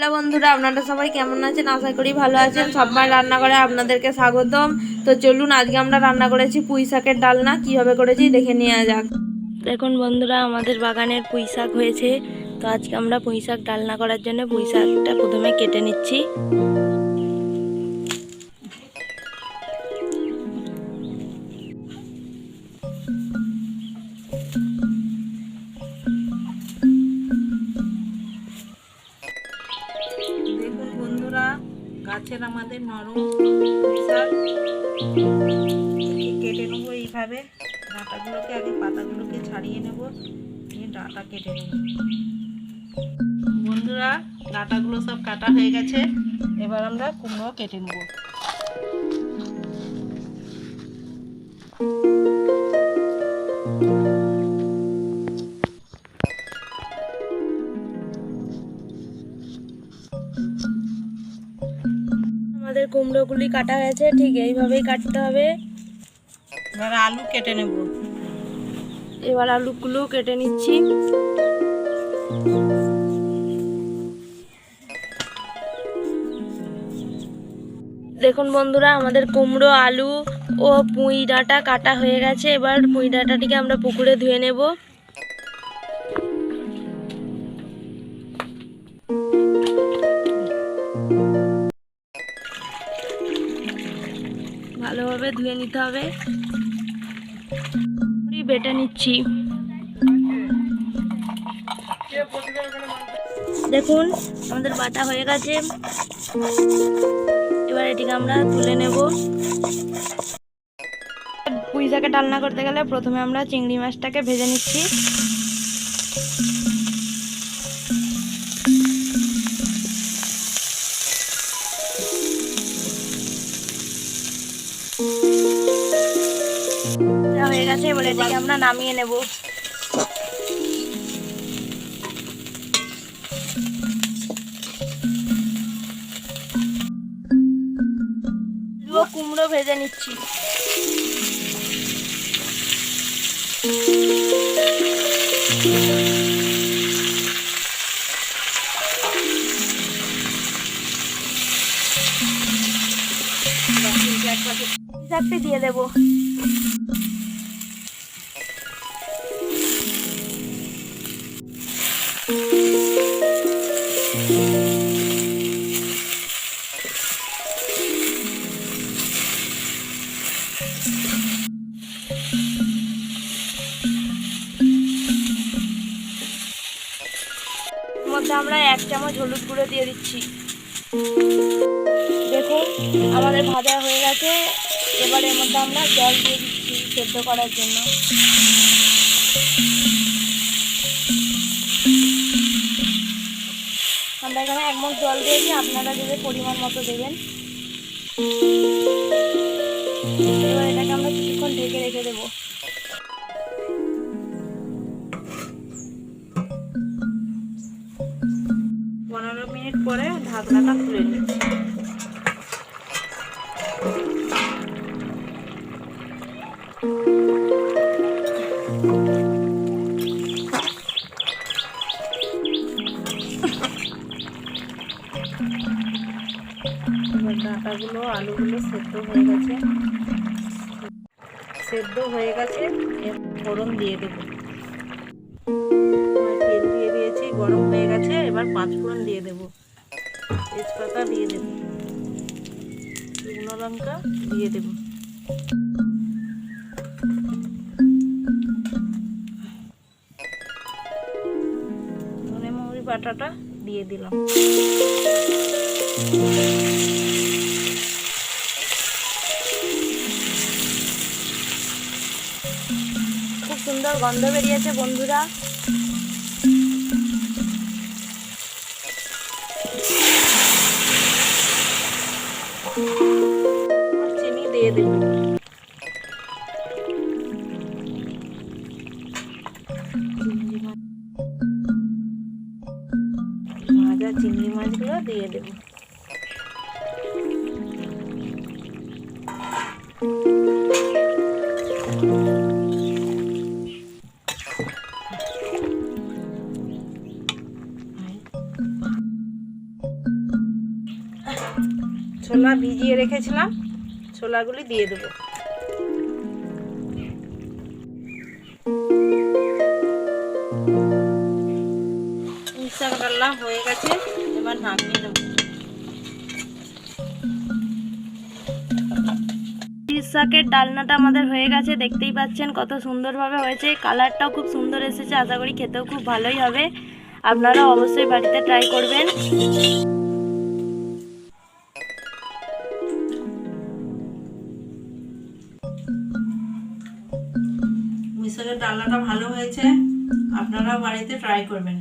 Hello বন্ধুরা, আপনারা সবাই কেমন আছেন? আশা করি ভালো আছেন। সবাই রান্না করে আপনাদেরকে স্বাগতম। তো চলুন, আজকে আমরা রান্না করেছি পুঁই শাকের ডালনা। কীভাবে করেছি দেখে নেওয়া যাক। দেখুন বন্ধুরা, আমাদের বাগানের পুঁই শাক হয়েছে। তো আজকে আমরা পুঁই শাক ডালনা করার জন্য পুঁই শাকটা প্রথমে কেটে নিচ্ছি। গাছের আমাদের নরম কেটে নেব এইভাবে। ডাঁটাগুলোকে আগে পাতাগুলোকে ছাড়িয়ে নেব। নিয়ে ডাঁটা কেটে নেব। বন্ধুরা, ডাঁটাগুলো সব কাটা হয়ে গেছে। এবার আমরা কুমড়ো কেটে নেব। আমাদের কুমড়োগুলি কাটা গেছে ঠিক এইভাবেই কাটতে হবে। এবার আলু কেটে নেব। এবার আলুগুলো কেটে নিচ্ছি। দেখুন বন্ধুরা আমাদের কুমড়ো আলু ও পুঁই ডাঁটা কাটা হয়ে গেছে। এবার পুঁই ডাঁটাটিকে আমরা পুকুরে ধুয়ে নেব। ভালোভাবে ধুয়ে নিতে হবে। বেটে নিচ্ছি। দেখুন, আমাদের বাটা হয়ে গেছে। এবার এটিকে আমরা তুলে নেব। পুঁইশাকে ডালনা করতে গেলে প্রথমে আমরা চিংড়ি মাছটাকে ভেজে নিচ্ছি। গেছে এবার এটিকে আমরা নামিয়ে নেব। কুমড়ো ভেজে নিচ্ছি। চারটে দিয়ে দেবো। মধ্যে আমরা এক চামচ হলুদ গুঁড়ো দিয়ে দিচ্ছি। দেখুন, আমাদের ভাজা হয়ে গেছে। এবার এর মধ্যে আমরা জল দিয়ে দিচ্ছি সেদ্ধ করার জন্য। আমরা এখানে এক মুখ জল দিয়েছি আপনারা যদি পরিমাণ মতো দেবেন। এবার এটাকে আমরা কিছুক্ষণ ঢেকে রেখে দেবো। পনেরো মিনিট পরে ঢাকনাটা খুলে নিচ্ছি এবার ডাঁটাগুলো, আলুগুলো সেদ্ধ হয়ে গেছে। সেদ্ধ হয়ে গেছে ফোড়ন দিয়ে দেবো। দিয়ে দিয়েছি, গরম হয়ে গেছে, এবার পাঁচ ফোড়ন দিয়ে দেবো। তেজপাতা দিয়ে দেবো। শুকনো লঙ্কা দিয়ে দেবো। ধনে মৌরি বাটাটা দিয়ে দিলাম। খুব সুন্দর গন্ধ বেরিয়েছে বন্ধুরা। চিনি দিয়ে দেবো চিংড়ি মাছগুলো দিয়ে দেবো। ছোলা ভিজিয়ে রেখেছিলাম ছোলাগুলি দিয়ে দেবো। পুঁই শাক ডালনা হয়ে গেছে এবার নামিয়ে নেব। শাকের ডালনাটা আমাদের হয়ে গেছে দেখতেই পাচ্ছেন কত সুন্দরভাবে হয়েছে। কালারটাও খুব সুন্দর এসেছে আশা করি খেতেও খুব ভালোই হবে। আপনারা অবশ্যই বাড়িতে ট্রাই করবেন। পুঁই ডালনাটা ভালো হয়েছে আপনারাও বাড়িতে ট্রাই করবেন।